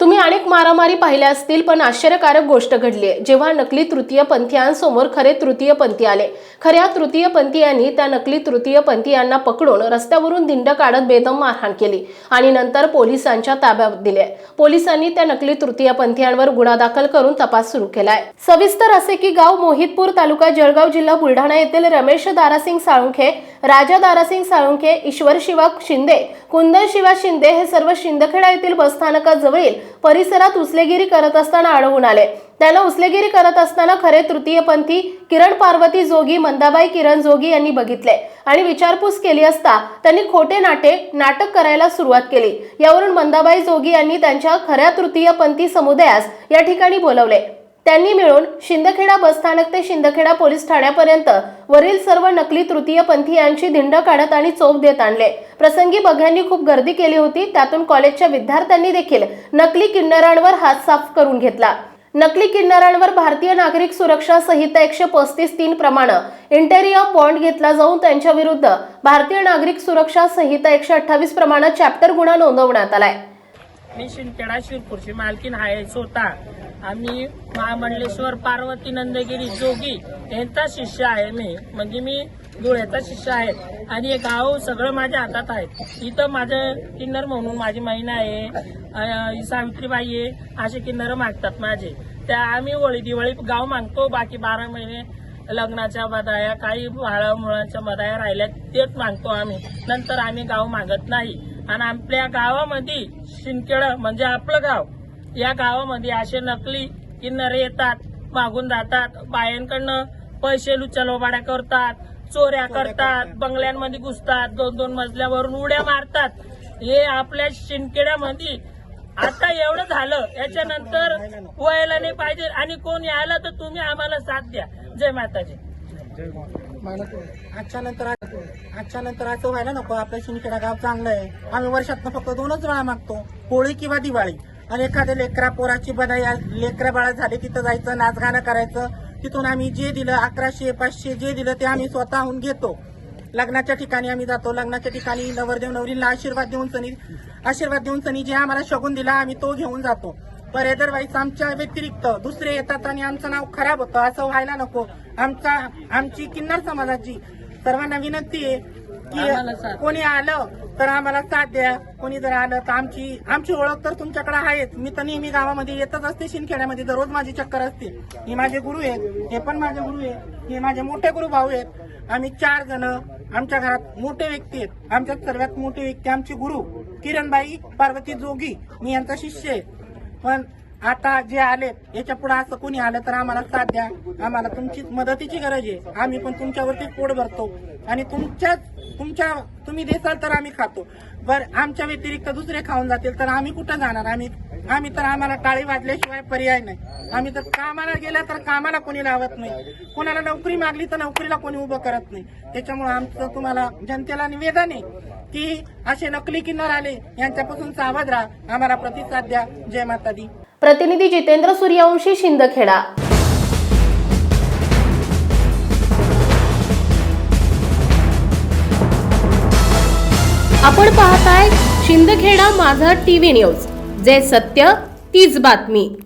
तुम्ही अनेक मारामारी पाहिल्या असतील पण आश्चर्यकारक गोष्ट घडली आहे जेव्हा नकली तृतीय पंथीयांसमोर खरे तृतीय पंथी आले. खऱ्या तृतीय पंथीयांनी त्या नकली तृतीय पंथीयांना पकडून रस्त्यावरून दिंड काढत बेदम मारहाण केली आणि नंतर पोलिसांच्या ताब्यात दिले. पोलिसांनी त्या नकली तृतीय पंथीयांवर गुन्हा दाखल करून तपास सुरू केलाय. सविस्तर असे की गाव मोहितपूर तालुका जळगाव जिल्हा बुलढाणा येथील रमेश दारासिंग साळुंखे राजा दारासिंग साळुंखे ईश्वर शिवा शिंदे कुंदन शिवा शिंदे हे सर्व शिंदखेडा येथील बसस्थानकाजवळील परिसरात उचलेगिरी करत असताना आढळून आले. त्यांना उचलेगिरी करत असताना खरे तृतीयपंथी किरण पार्वती जोगी मंदाबाई किरण जोगी यांनी बघितले आणि विचारपूस केली असता त्यांनी खोटे नाटे नाटक करायला सुरुवात केली. यावरून मंदाबाई जोगी यांनी त्यांच्या खऱ्या तृतीयपंथी समुदायास या ठिकाणी बोलवले. त्यांनी मिळून शिंदखेडा बसस्थानक ते शिंदखेडा पोलीस ठाण्यापर्यंत वरील सर्व नकली तृतीय पंथीयांची धिंड काढत आणि चोप देत आणले. प्रसंगी बघ्यांनी खूप गर्दी केली होती त्यातून कॉलेजच्या विद्यार्थ्यांनी देखील नकली किन्नरांवर हात साफ करून घेतला. नकली किन्नरांवर भारतीय नागरिक सुरक्षा संहिता एकशे पस्तीस तीन प्रमाणे इंटेरियर बॉन्ड घेतला जाऊन त्यांच्या विरुद्ध भारतीय नागरिक सुरक्षा संहिता एकशे अठ्ठावीस प्रमाणे चॅप्टर गुन्हा नोंदवण्यात आलाय. मी शिंदखेडा शिरपूरची मालकीन आहे स्वतः आम्ही महामंडलेश्वर पार्वती नंदगिरी जोगी यांचा शिष्य आहे मी. म्हणजे मी धुळ्याचा शिष्य आहे. आणि हे गाव सगळं माझ्या हातात आहे. इथं माझं किन्नर म्हणून माझी महिना आहे. सावित्रीबाई आहे. असे किन्नर मागतात माझे. त्या आम्ही होळी दिवाळी गाव मागतो. बाकी बारा महिने लग्नाच्या मदाया काही बाळा मुळांच्या राहिल्या तेच मागतो आम्ही. नंतर आम्ही गाव मागत नाही. आणि आपल्या गावामध्ये शिंदखेड म्हणजे आपलं गाव या गावामध्ये असे नकली किन्नरे येतात मागून जातात बायांकडनं पैसे लुचालोबाड्या करतात चोऱ्या करतात बंगल्यांमध्ये घुसतात दोन दोन मजल्यावरून उड्या मारतात. हे आपल्या शिंदखेड्यामध्ये आता एवढं झालं याच्यानंतर व्हायला नाही पाहिजे आणि कोणी आलं तर तुम्ही आम्हाला साथ द्या. जय माताजी. आजच्या नंतर आजच्या नंतर असं व्हायला नको आपलं शिंदखेडा गाव चांगलं आहे. आम्ही वर्षात फक्त दोनच वेळा मागतो होळी किंवा दिवाळी. आणि एखाद्या लेकरा पोराची बधाई लेकरा बाळा झाले तिथं जायचं नाचगाणं करायचं. तिथून आम्ही जे दिलं अकराशे पाचशे जे दिलं ते आम्ही स्वतःहून घेतो. लग्नाच्या ठिकाणी आम्ही जातो. लग्नाच्या ठिकाणी नवरदेव नवरीला आशीर्वाद देऊन सनी आशीर्वाद देऊन सनी जे आम्हाला शगून दिला आम्ही तो घेऊन जातो. पर अदरवाईज आमच्या व्यतिरिक्त दुसरे येतात आणि आमचं नाव खराब होतं असं व्हायला नको. आमचा आमची किन्नर समाजाची सर्वांना विनंती आहे की. कोणी आलं तर आम्हाला साथ द्या. कोणी जर आलं तर आमची आमची ओळख तर तुमच्याकडे आहेच. मी तर नेहमी गावामध्ये येतच असते शिंदखेड्यामध्ये दररोज माझी चक्कर असते. हे माझे गुरु आहेत हे पण माझे गुरु आहेत हे माझे मोठे गुरु भाऊ आहेत. आम्ही चार जण आमच्या घरात मोठे व्यक्ती आहेत. आमच्यात सर्वात मोठे व्यक्ती आमचे गुरु किरणबाई पार्वती जोगी. मी यांचा शिष्य आहे. पण आता जे आलेत याच्यापुढे असं कोणी आलं तर आम्हाला साथ द्या. आम्हाला तुमची मदतीची गरज आहे. आम्ही पण तुमच्यावरती पोट भरतो. आणि तुमच्याच तुमच्या तुम्ही देसाल तर आम्ही खातो. बर आमच्या व्यतिरिक्त दुसरे खाऊन जातील तर आम्ही कुठं जाणार? आम्ही आम्ही तर आम्हाला टाळी वाजल्याशिवाय पर्याय नाही. आम्ही तर कामाला गेला तर कामाला कोणी लावत नाही. कोणाला नोकरी मागली तर नोकरीला कोणी उभं करत नाही. त्याच्यामुळे आमचं तुम्हाला जनतेला निवेदन आहे की असे नकली किन्नर आले यांच्यापासून सावध राहा. आम्हाला प्रतिसाद द्या. जय माता दी प्रतिनिधी जितेंद्र सूर्यवंशी शिंदखेडा. आपण पाहताय शिंदखेडा माझा टीव्ही न्यूज. जे सत्य तीच बातमी.